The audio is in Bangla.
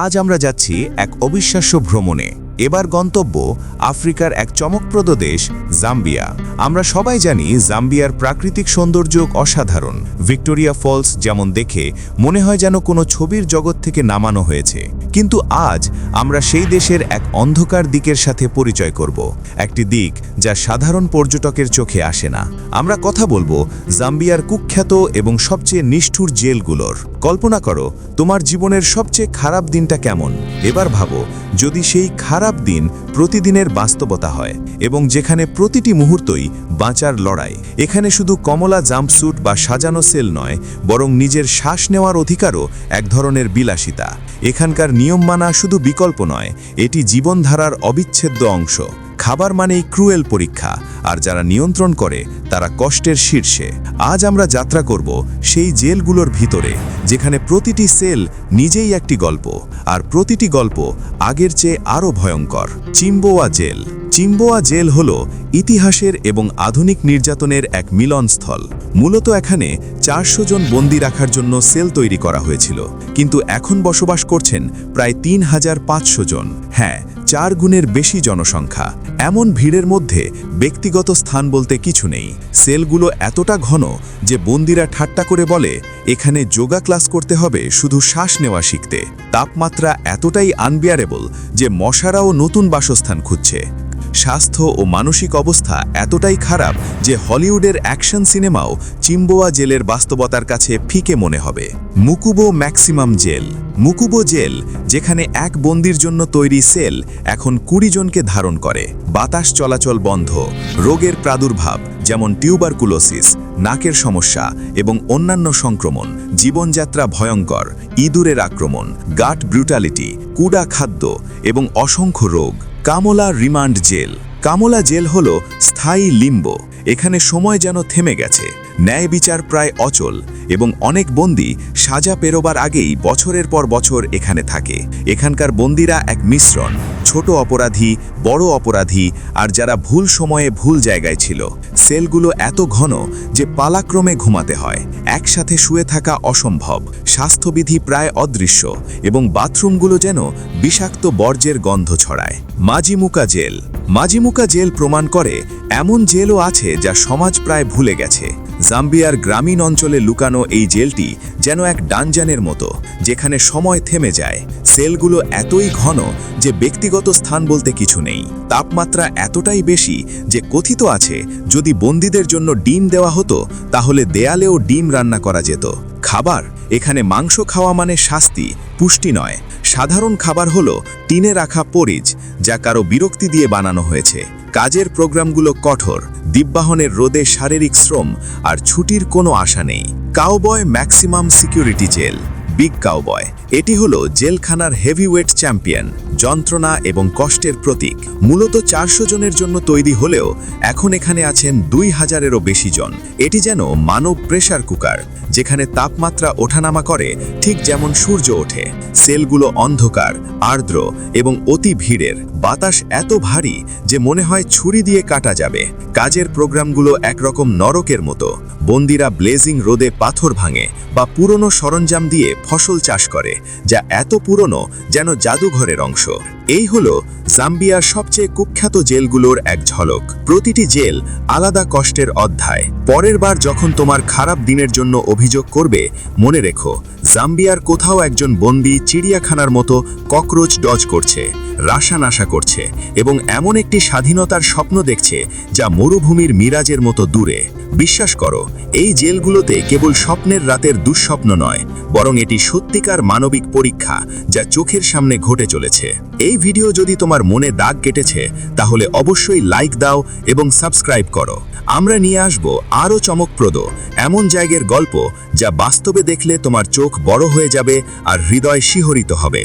আজ আমরা যাচ্ছি এক অবিশ্বাস্য ভ্রমণে। এবার গন্তব্য আফ্রিকার এক চমকপ্রদ দেশ, জাম্বিয়া। আমরা সবাই জানি জাম্বিয়ার প্রাকৃতিক সৌন্দর্য অসাধারণ। ভিক্টোরিয়া ফলস যেমন দেখে মনে হয় যেন কোনো ছবির জগৎ থেকে নামানো হয়েছে। কিন্তু আজ আমরা সেই দেশের এক অন্ধকার দিকের সাথে পরিচয় করব। একটি দিক যা সাধারণ পর্যটকের চোখে আসে না। আমরা কথা বলব জাম্বিয়ার কুখ্যাত এবং সবচেয়ে নিষ্ঠুর জেলগুলোর। কল্পনা করো, তোমার জীবনের সবচেয়ে খারাপ দিনটা কেমন? এবার ভাবো, যদি সেই খারাপ দিন প্রতিদিনের বাস্তবতা হয় এবং যেখানে প্রতিটি মুহূর্তই বাঁচার লড়াই। এখানে শুধু কমলা জাম্পস্যুট বা সাজানো সেল নয়, বরং নিজের শ্বাস নেওয়ার অধিকারও এক ধরনের বিলাসিতা। এখানকার নিয়ম মানা শুধু বিকল্প নয়, এটি জীবনধারার অবিচ্ছেদ্য অংশ। খাবার মানেই ক্রুয়েল পরীক্ষা, আর যারা নিয়ন্ত্রণ করে, তারা কষ্টের শীর্ষে। আজ আমরা যাত্রা করব সেই জেলগুলোর ভিতরে, যেখানে প্রতিটি সেল নিজেই একটি গল্প, আর প্রতিটি গল্প আগের চেয়ে আরও ভয়ঙ্কর। চিম্বোয়া জেল। চিম্বোয়া জেল হল ইতিহাসের এবং আধুনিক নির্যাতনের এক মিলনস্থল। মূলত এখানে চারশো জন বন্দি রাখার জন্য সেল তৈরি করা হয়েছিল, কিন্তু এখন বসবাস করছেন প্রায় তিন হাজার পাঁচশো জন। হ্যাঁ চার গুণের বেশি জনসংখ্যা। এমন ভিড়ের মধ্যে ব্যক্তিগত স্থান বলতে কিছু নেই। সেলগুলো এতটা ঘন যে বন্দিরা ঠাট্টা করে বলে, এখানে যোগা ক্লাস করতে হবে, শুধু শ্বাস নেওয়া শিখতে। তাপমাত্রা এতটাই আনবিয়ারেবল যে মশারাও নতুন বাসস্থান খুঁজছে। স্বাস্থ্য ও মানসিক অবস্থা এতটাই খারাপ যে হলিউডের অ্যাকশন সিনেমাও চিম্বোয়া জেলের বাস্তবতার কাছে ফিকে মনে হবে। মুকুবো ম্যাক্সিমাম জেল। মুকুবো জেল, যেখানে এক বন্দির জন্য তৈরি সেল, এখন কুড়ি জনকে ধারণ করে। বাতাস চলাচল বন্ধ। রোগের প্রাদুর্ভাব, যেমন টিউবারকুলোসিস, নাকের সমস্যা এবং অন্যান্য সংক্রমণ, জীবনযাত্রা ভয়ঙ্কর, ইঁদুরের আক্রমণ, গাট ব্রুটালিটি, কুডা খাদ্য এবং অসংখ্য রোগ। কামলা রিমান্ড জেল। কামলা জেল হল স্থায়ী লিম্ব। এখানে সময় যেন থেমে গেছে। ন্যায় বিচার প্রায় অচল এবং অনেক বন্দি সাজা পেরোবার আগেই বছরের পর বছর এখানে থাকে। এখানকার বন্দিরা এক মিশ্রণ, ছোট অপরাধী, বড় অপরাধী, আর যারা ভুল সময়ে ভুল জায়গায় ছিল। সেলগুলো এত ঘন যে পালাক্রমে ঘুমাতে হয়। একসাথে শুয়ে থাকা অসম্ভব। স্বাস্থ্যবিধি প্রায় অদৃশ্য এবং বাথরুমগুলো যেন বিষাক্ত বর্জ্যের গন্ধ ছড়ায়। মাজিমুকা জেল। মাজিমুকা জেল প্রমাণ করে, এমন জেলও আছে যা সমাজ প্রায় ভুলে গেছে। জাম্বিয়ার গ্রামীণ অঞ্চলে লুকানো এই জেলটি যেন এক ডানজানের মতো, যেখানে সময় থেমে যায়। সেলগুলো এতই ঘন যে ব্যক্তিগত স্থান বলতে কিছু নেই। তাপমাত্রা এতটাই বেশি যে কথিত আছে, যদি বন্দীদের জন্য ডিম দেওয়া হতো, তাহলে দেয়ালেও ডিম রান্না করা যেত। খাবার, এখানে মাংস খাওয়া মানে শাস্তি, পুষ্টি নয়। সাধারণ খাবার হলো টিনে রাখা পরিজ যা কারও বিরক্তি দিয়ে বানানো হয়েছে। কাজের প্রোগ্রামগুলো কঠোর, দিব্যাহনের রোদে শারীরিক শ্রম আর ছুটির কোনো আশা নেই। Cowboy maximum security jail, big cowboy. এটি হলো জেলখানার হেভিওয়েট চ্যাম্পিয়ন। যন্ত্রণা এবং কষ্টের প্রতীক। মূলত চারশো জনের জন্য তৈরি হলেও এখন এখানে আছেন দুই হাজারেরও বেশি জন। এটি যেন মানব প্রেশার কুকার, যেখানে তাপমাত্রা ওঠানামা করে ঠিক যেমন সূর্য ওঠে। সেলগুলো অন্ধকার, আর্দ্র এবং অতি ভিড়ের। বাতাস এত ভারী যে মনে হয় ছুরি দিয়ে কাটা যাবে। কাজের প্রোগ্রামগুলো একরকম নরকের মতো। বন্দিরা ব্লেজিং রোদে পাথর ভাঙে বা পুরনো সরঞ্জাম দিয়ে ফসল চাষ করে, যা এত পুরনো যেন জাদুঘরের অংশ। এই হলো জাম্বিয়ার সবচেয়ে কুখ্যাত জেলগুলোর এক ঝলক। প্রতিটি জেল আলাদা কষ্টের অধ্যায়। পরের বার যখন তোমার খারাপ দিনের জন্য অভিযোগ করবে, মনে রেখো, জাম্বিয়ার কোথাও একজন বন্দী চিড়িয়াখানার মতো ককরোচ ডজ করছে। রাশানাশা করছে এবং এমন একটি স্বাধীনতার স্বপ্ন দেখছে যা মরুভূমির মিরাজের মতো দূরে। বিশ্বাস করো, এই জেলগুলোতে কেবল স্বপ্নের রাতের দুঃস্বপ্ন নয়, বরং এটি সত্যিকার মানবিক পরীক্ষা যা চোখের সামনে ঘটে চলেছে। এই ভিডিও যদি তোমার মনে দাগ কেটেছে, তাহলে অবশ্যই লাইক দাও এবং সাবস্ক্রাইব করো। আমরা নিয়ে আসব আরও চমকপ্রদ, এমন জায়গার গল্প যা বাস্তবে দেখলে তোমার চোখ বড় হয়ে যাবে আর হৃদয় শিহরিত হবে।